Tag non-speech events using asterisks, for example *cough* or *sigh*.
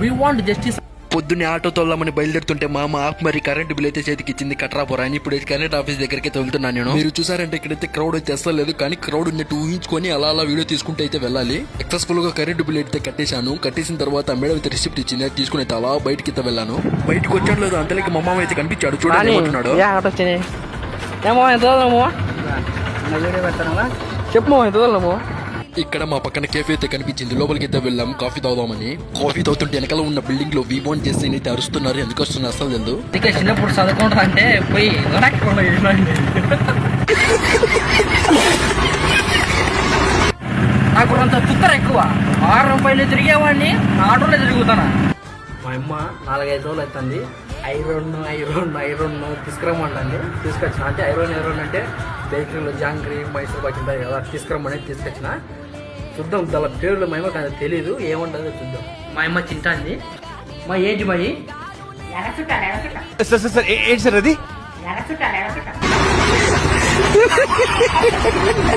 వి want justice పొద్దున్నే auto తోలామని బయలుదేరుతుంటే మా అమ్మ ఆఫ్ మరి కరెంట్ బిల్ అయితే చేతికి ఇచ్చింది కట్రా పోరా అని ఇప్పుడు కరెంట్ ఆఫీస్ దగ్గరికి తోలుతున్నాను నేను. మీరు చూసారంటే ఇక్కడైతే క్రౌడ్ అయితే అస్సలు లేదు కానీ క్రౌడ్ ఉన్నట్టు ఊహించుకొని అలా అలా వీడియో తీసుకుంటే అయితే వెళ్ళాలి. సక్సెస్ఫుల్గా కరెంట్ బిల్ అయితే కట్టేశాను కట్టేసిన తర్వాత మేడం అయితే రిసిప్ట్ ఇచ్చింది అది తీసుకుని అయితే అలా బయటికి అయితే వెళ్ళాను. బయటకు వచ్చాడు లేదు అంతలోకి మా మామ అయితే కనిపించాడు వదలము చెప్పు ఎంత ఇక్కడ మా పక్కన కేఫే అయితే కనిపించింది. లోపలికి అయితే వెళ్ళాం కాఫీ తాగుదామని. కాఫీ తాగుతుంటే వెనకాల ఉన్న బిల్డింగ్లో వీబోన్ చేసి అయితే అరుస్తున్నారు. ఎందుకు వస్తున్నారు అసలు అందుకే చిన్నప్పుడు చదువుకుంటా అంటే పోయి నాకు అంత తుత్తర ఎక్కువ. ఆరు రూపాయలు తిరిగేవాడిని ఆటోలో తిరుగుతానా? మా అమ్మ నాలుగైదు రోజులు అవుతుంది. ఐరన్ ఐరన్ ఐరన్ తీసుకురమ్మంటుంది. తీసుకొచ్చిన. అంటే ఐరన్ ఐరన్ అంటే బేకరీలో జాంగ్రీ మైసూర్ బాకి ఉంటాయి కదా తీసుకురమ్మని తీసుకొచ్చిన. చూద్దాం దాని పేర్లు మా అమ్మకి అది తెలియదు ఏముంటుందో చూద్దాం. మా అమ్మ తింటాంది. మా ఏంటి మరి? సార్ సార్ సార్ ఏ- ఏంటి సార్ అది? *laughs*